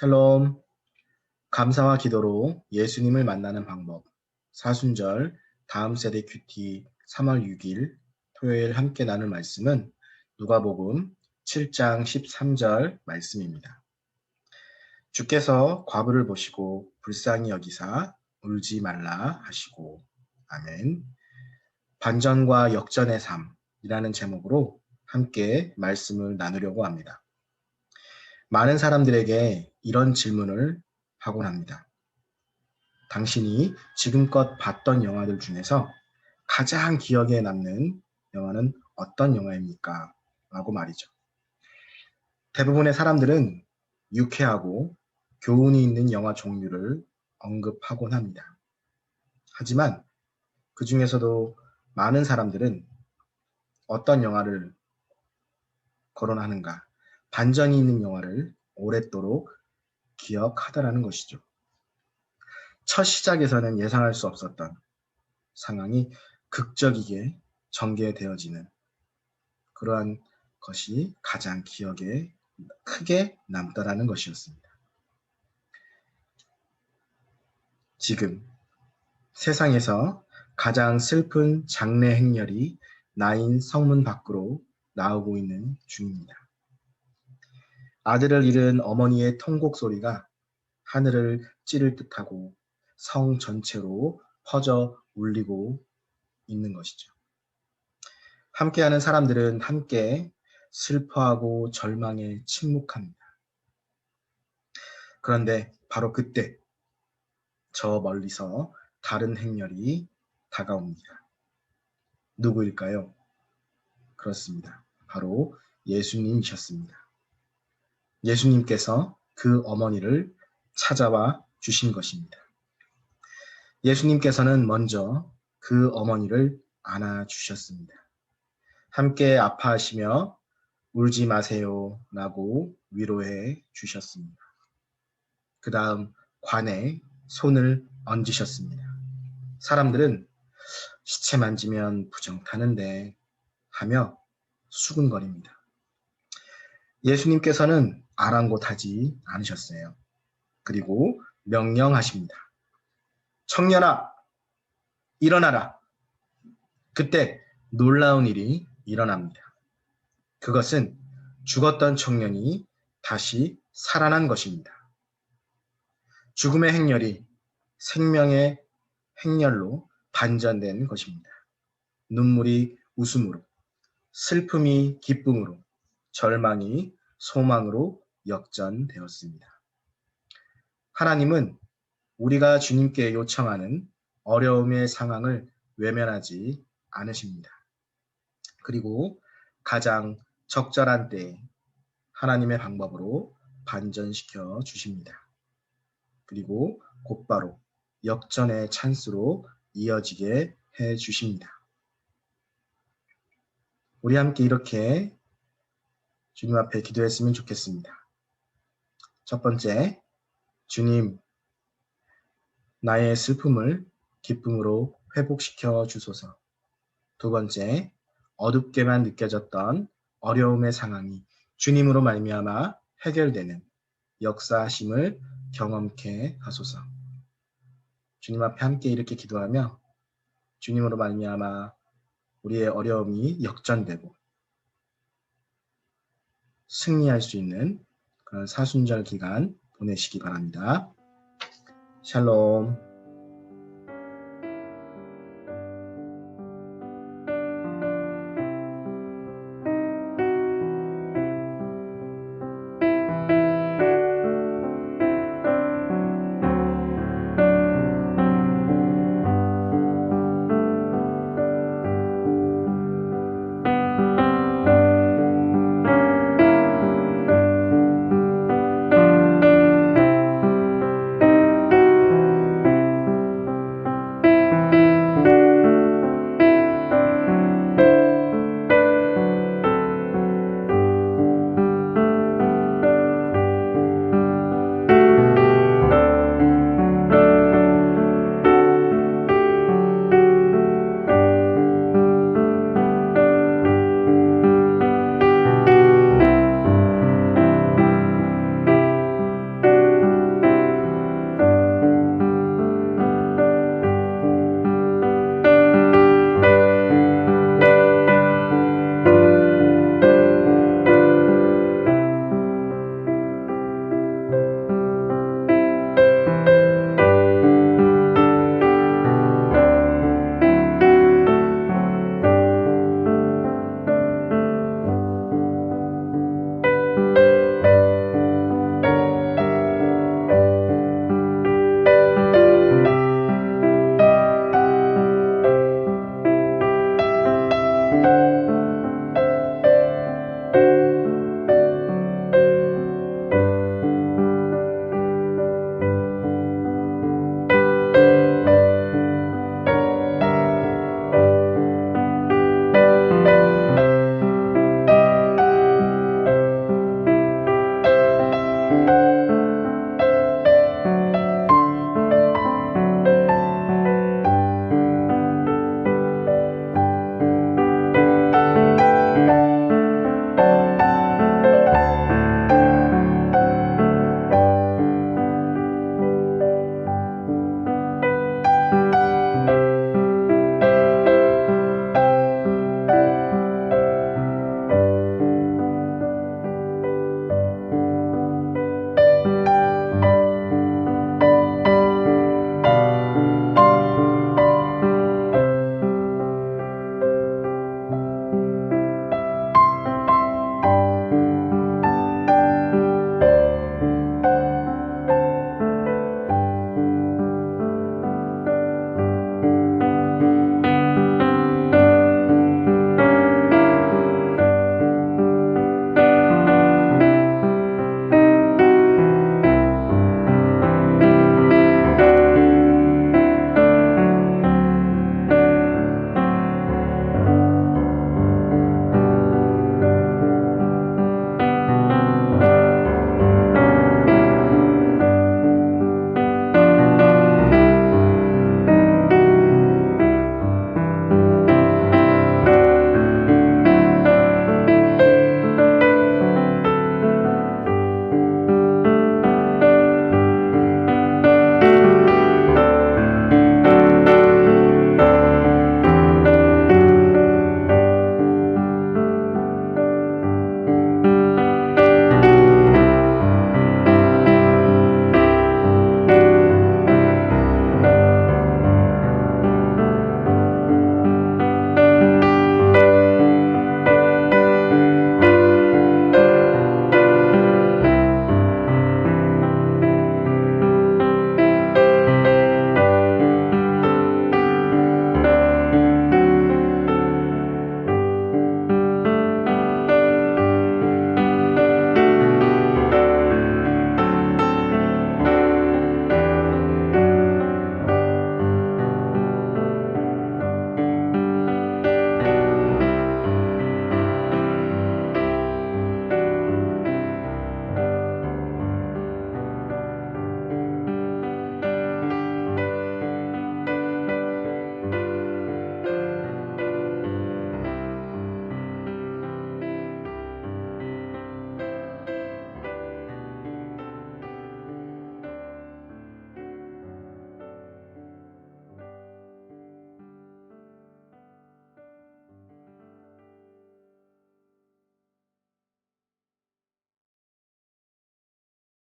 샬롬. 감사와 기도로 예수님을 만나는 방법. 사순절 다음 세대 큐티 3월 6일 토요일 함께 나눌 말씀은 누가복음 7장 13절 말씀입니다. 주께서 과부를 보시고 불쌍히 여기사 울지 말라 하시고 아멘. 반전과 역전의 삶이라는 제목으로 함께 말씀을 나누려고 합니다. 많은 사람들에게 이런 질문을 하곤 합니다. 당신이 지금껏 봤던 영화들 중에서 가장 기억에 남는 영화는 어떤 영화입니까? 라고 말이죠. 대부분의 사람들은 유쾌하고 교훈이 있는 영화 종류를 언급하곤 합니다. 하지만 그 중에서도 많은 사람들은 어떤 영화를 거론하는가, 반전이 있는 영화를 오랫도록 기억하더라는 것이죠. 첫 시작에서는 예상할 수 없었던 상황이 극적이게 전개되어지는 그러한 것이 가장 기억에 크게 남더라는 것이었습니다. 지금 세상에서 가장 슬픈 장례 행렬이 나인 성문 밖으로 나오고 있는 중입니다. 아들을 잃은 어머니의 통곡 소리가 하늘을 찌를 듯하고 성 전체로 퍼져 울리고 있는 것이죠. 함께하는 사람들은 함께 슬퍼하고 절망에 침묵합니다. 그런데 바로 그때 저 멀리서 다른 행렬이 다가옵니다. 누구일까요? 그렇습니다. 바로 예수님이셨습니다. 예수님께서 그 어머니를 찾아와 주신 것입니다. 예수님께서는 먼저 그 어머니를 안아 주셨습니다. 함께 아파하시며 울지 마세요 라고 위로해 주셨습니다. 그 다음 관에 손을 얹으셨습니다. 사람들은 시체 만지면 부정 타는데 하며 수근거립니다. 예수님께서는 아랑곳하지 않으셨어요. 그리고 명령하십니다. 청년아, 일어나라. 그때 놀라운 일이 일어납니다. 그것은 죽었던 청년이 다시 살아난 것입니다. 죽음의 행렬이 생명의 행렬로 반전된 것입니다. 눈물이 웃음으로, 슬픔이 기쁨으로, 절망이 소망으로 역전되었습니다. 하나님은 우리가 주님께 요청하는 어려움의 상황을 외면하지 않으십니다. 그리고 가장 적절한 때에 하나님의 방법으로 반전시켜 주십니다. 그리고 곧바로 역전의 찬스로 이어지게 해 주십니다. 우리 함께 이렇게 주님 앞에 기도했으면 좋겠습니다. 첫 번째, 주님, 나의 슬픔을 기쁨으로 회복시켜 주소서. 두 번째, 어둡게만 느껴졌던 어려움의 상황이 주님으로 말미암아 해결되는 역사하심을 경험케 하소서. 주님 앞에 함께 이렇게 기도하며 주님으로 말미암아 우리의 어려움이 역전되고 승리할 수 있는 그런 사순절 기간 보내시기 바랍니다. 샬롬.